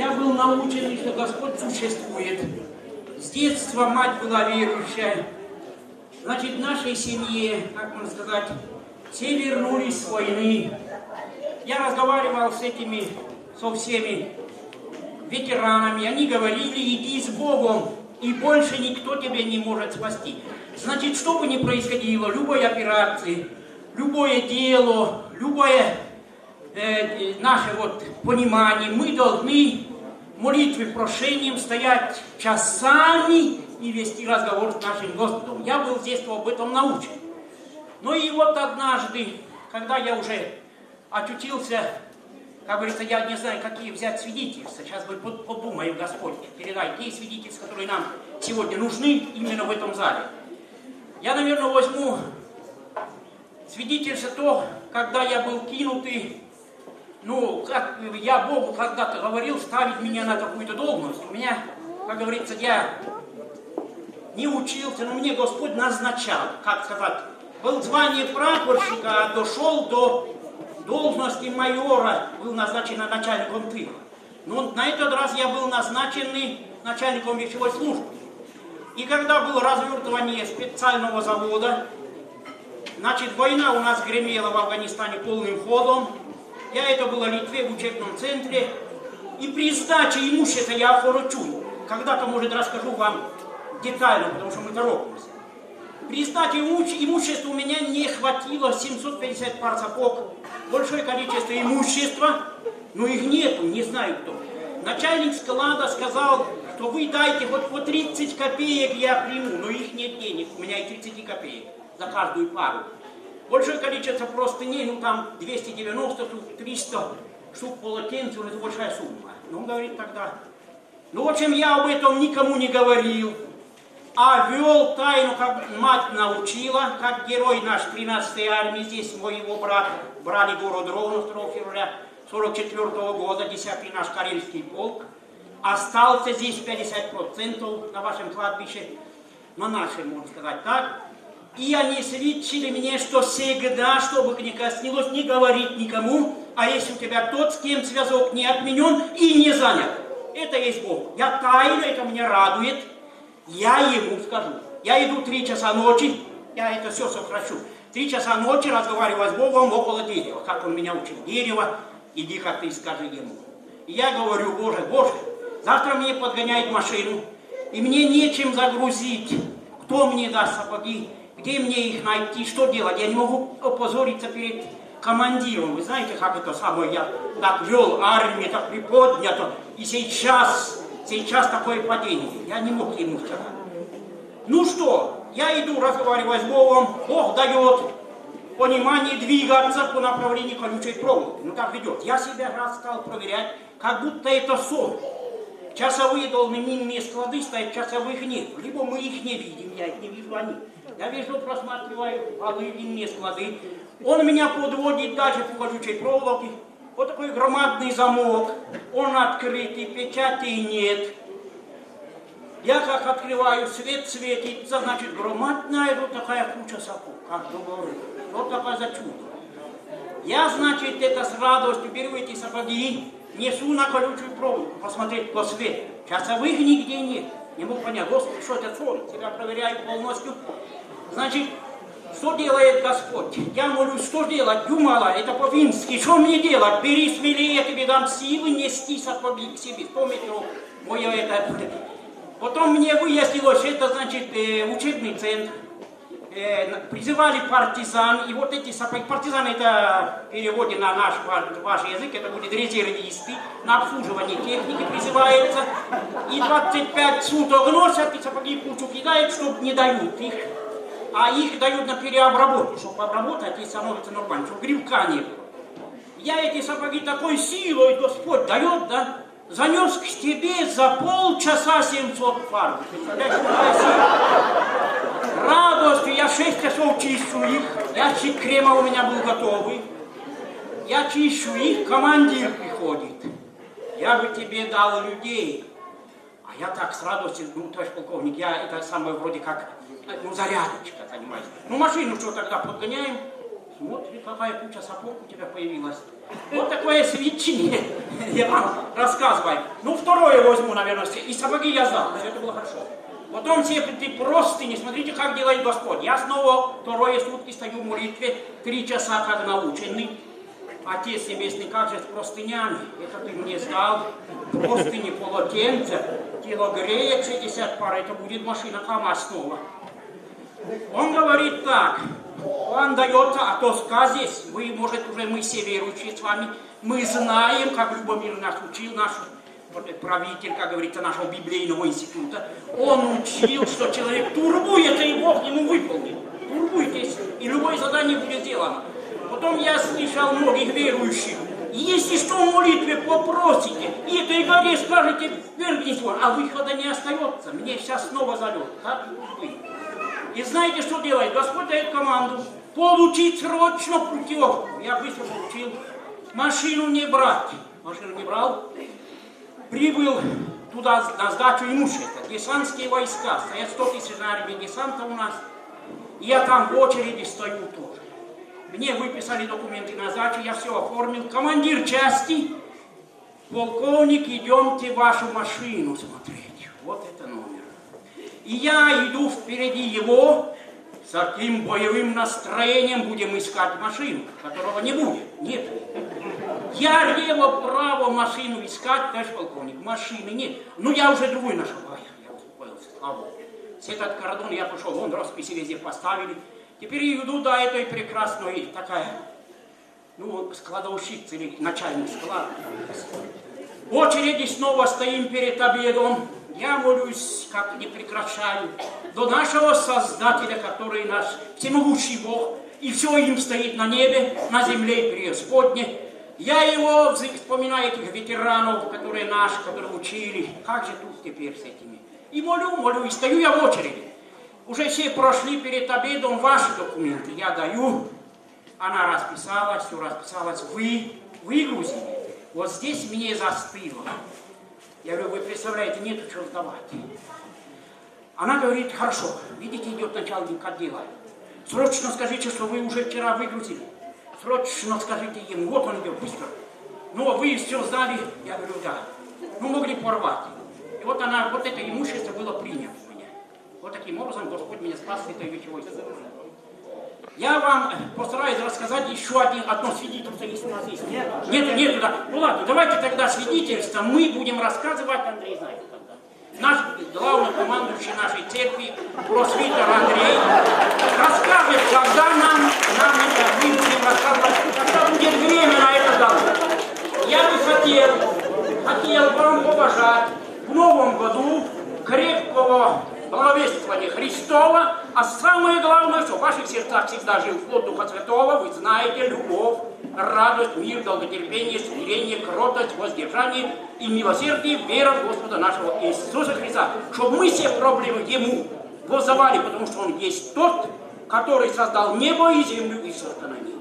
Я был научен, что Господь существует. С детства мать была верующая. Значит, в нашей семье, как можно сказать, все вернулись с войны. Я разговаривал с этими, со всеми ветеранами. Они говорили, иди с Богом, и больше никто тебя не может спасти. Значит, что бы ни происходило, любой операции, любое дело, любое э, наше вот понимание, мы должны молитвы прошением стоять часами и вести разговор с нашим Господом. Я был с детства об этом научен. Ну и вот однажды, когда я уже очутился, как говорится, я не знаю, какие взять свидетельства. Сейчас мы подумаем, Господь, передай те свидетельства, которые нам сегодня нужны именно в этом зале. Я, наверное, возьму свидетельство то, когда я был кинутый, ну, как я Богу когда-то говорил, ставить меня на какую-то должность. У меня, как говорится, я не учился, но мне Господь назначал, как сказать, был звание прапорщика, а дошел до должности майора, был назначен начальником тыла. Но на этот раз я был назначен начальником вещевой службы. И когда было развертывание специального завода, значит, война у нас гремела в Афганистане полным ходом. Я это было в Литве в учебном центре. И при сдаче имущества я охорочу. Когда-то, может, расскажу вам детально, потому что мы торопимся. При сдаче имущества у меня не хватило 750 пар сапог, большое количество имущества, но их нету, не знаю кто. Начальник склада сказал, что вы дайте хоть по 30 копеек я приму, но их нет денег, у меня и 30 копеек за каждую пару. Большое количество простыней, ну там 290 штук, 300 штук полотенцев, это большая сумма. Ну, он говорит тогда, ну, в общем, я об этом никому не говорил, а вел тайну, как мать научила, как герой наш 13-й армии, здесь мой его брат, брали город Ровно 2 февраля 44 -го года, 10-й наш Карельский полк, остался здесь 50% на вашем кладбище, на нашем, можно сказать так. И они свидетели мне, что всегда, что бы ни коснилось, не говорить никому, а если у тебя тот, с кем связок не отменен и не занят, это есть Бог. Я тайно, это меня радует, я ему скажу. Я иду три часа ночи, я это все сокращу. Три часа ночи разговариваю с Богом около дерева, как он меня учил. Дерево, иди как ты скажи ему. И я говорю, Боже, Боже, завтра мне подгоняет машину, и мне нечем загрузить. Кто мне даст сапоги? Где мне их найти? Что делать? Я не могу опозориться перед командиром. Вы знаете, как это самое, я так вел армию, так приподнято. И сейчас Сейчас такое падение. Я не мог ему сказать. Ну что, я иду, разговариваю с Богом, Бог дает понимание двигаться по направлению колючей проволоки. Ну так ведет. Я себя раз стал проверять, как будто это сон. Часовые должны минные склады стоять, часовых нет. Либо мы их не видим, я их не вижу, они. Я вижу, просматриваю полы, минные склады. Он меня подводит дальше по колючей проволоке. Вот такой громадный замок, он открытый, печати нет. Я как открываю, свет светится, значит, громадная вот такая куча сапог, как говорю. Вот такая за чудо. Я, значит, это с радостью беру эти сапоги, несу на колючую проволоку, посмотреть по свету. Часовых нигде нет. Не мог понять, Господи, что это сон? Тебя проверяю полностью. Значит, что делает Господь? Я молюсь, что делать? Думала, это по-фински. Что мне делать? Бери смелее, я тебе дам силы нести к себе. Помните, мое это... Потом мне выяснилось, это значит э, учебный центр. Э, призывали партизан, и вот эти сапоги, партизан это переводе на наш ваш язык, это будет резервисты, на обслуживание техники призывается, и 25 суток носят, и сапоги кучу кидают, чтобы не дают их а их дают на переобработку, чтобы обработать и становится нормально, чтобы грибка не было. Я эти сапоги такой силой Господь дает, да, занес к тебе за полчаса 700 пар. Представляешь? Радостью я 6 часов чищу их, ящик крема у меня был готовый. Я чищу их, командир приходит. Я бы тебе дал людей. А я так с радостью, ну, товарищ полковник, я это самое вроде как ну, зарядочка, понимаете. Ну, машину что тогда подгоняем, смотри, какая куча сапог у тебя появилась. Вот такое сведчение я вам рассказываю. Ну, второе возьму, наверное, и сапоги я сдал, это было хорошо. Потом все ты не смотрите, как делает Господь. Я снова второе сутки стою в молитве, три часа как наученный. Отец Небесный, как же с простынями? Это ты мне сдал. Простыни, полотенце, килогреек 60 пар, это будет машина КамАЗ снова. Он говорит так, он дает, а то сказ здесь, вы, может, уже мы все верующие с вами, мы знаем, как Любомир нас учил, наш правитель, как говорится, нашего библейного института, он учил, что человек турбуется, и Бог ему выполнит. Турбуйтесь, и любое задание будет сделано. Потом я слышал многих верующих, если что в молитве попросите, и этой горе скажете, верните а выхода не остается. Мне сейчас снова. Как быть? И знаете, что делает? Господь дает команду получить срочно путевку. Я быстро получил. Машину не брать. Машину не брал. Прибыл туда на сдачу имущества. Десантские войска. Стоят 100 тысяч армии десанта у нас. Я там в очереди стою тоже. Мне выписали документы на сдачу, я все оформил. Командир части, полковник, идемте вашу машину смотреть. Вот это номер. И я иду впереди его, с таким боевым настроением будем искать машину, которого не будет. Нет. Я лево-право машину искать, товарищ полковник, машины нет. Ну, я уже другой нашел. Ай, я успокоился, слава Богу. Этот кордон я пошел, вон расписи везде поставили. Теперь иду до этой прекрасной, такая, ну, складовщица или начальник склада. В очереди снова стоим перед обедом. Я молюсь, как не прекращаю, до нашего Создателя, который наш всемогущий Бог, и все им стоит на небе, на земле и преисподне. Я его вспоминаю, этих ветеранов, которые наши, которые учили. Как же тут теперь с этими? И молю, молю, и стою я в очереди. Уже все прошли перед обедом ваши документы. Я даю. Она расписалась, все расписалась. Вы выгрузили. Вот здесь мне застыло. Я говорю, вы представляете, нету что сдавать. Она говорит, хорошо, видите, идет начальник отдела. Срочно скажите, что вы уже вчера выгрузили. Срочно скажите ему, вот он идет, быстро. Ну, а вы все сдали? Я говорю, да. Ну, могли порвать. И вот она, вот это имущество было принято у меня. Вот таким образом Господь меня спас этой вечевой я вам постараюсь рассказать еще один, одно свидетельство, если у нас есть. Нет, нет, нет да. Ну ладно, давайте тогда свидетельство мы будем рассказывать, Андрей знает тогда. Наш главный командующий нашей церкви, просвитер Андрей, расскажет, когда нам, нам это, мы будем рассказывать, когда будет время на это дано. Я бы хотел, хотел вам уважать в новом году крепкого благовествование Христова, а самое главное, что в ваших сердцах всегда жил плод Святого, вы знаете любовь, радость, мир, долготерпение, смирение, кротость, воздержание и милосердие, вера в Господа нашего Иисуса Христа, чтобы мы все проблемы Ему воздавали, потому что Он есть тот, который создал небо и землю и все, что на них.